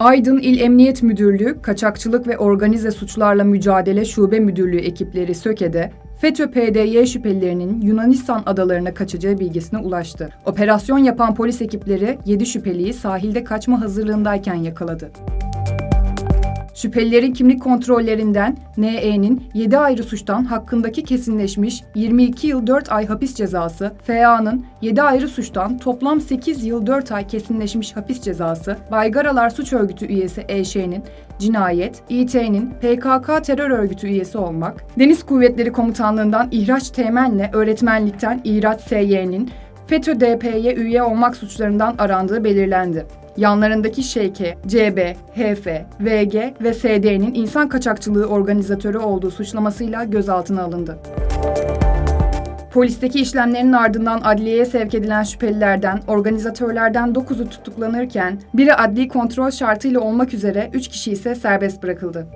Aydın İl Emniyet Müdürlüğü, Kaçakçılık ve Organize Suçlarla Mücadele Şube Müdürlüğü ekipleri Söke'de FETÖ PDY şüphelilerinin Yunanistan adalarına kaçacağı bilgisine ulaştı. Operasyon yapan polis ekipleri 7 şüpheliyi sahilde kaçma hazırlığındayken yakaladı. Şüphelilerin kimlik kontrollerinden NE'nin 7 ayrı suçtan hakkındaki kesinleşmiş 22 yıl 4 ay hapis cezası, FA'nın 7 ayrı suçtan toplam 8 yıl 4 ay kesinleşmiş hapis cezası, Baygaralar Suç Örgütü üyesi EŞ'nin cinayet, İT'nin PKK terör örgütü üyesi olmak, Deniz Kuvvetleri Komutanlığından ihraç temenle öğretmenlikten ihraç SY'nin FETÖ DP'ye üye olmak suçlarından arandığı belirlendi. Yanlarındaki Şeyke, CB, HF, VG ve SD'nin insan kaçakçılığı organizatörü olduğu suçlamasıyla gözaltına alındı. Polisteki işlemlerin ardından adliyeye sevk edilen şüphelilerden, organizatörlerden 9'u tutuklanırken, biri adli kontrol şartıyla olmak üzere 3 kişi ise serbest bırakıldı.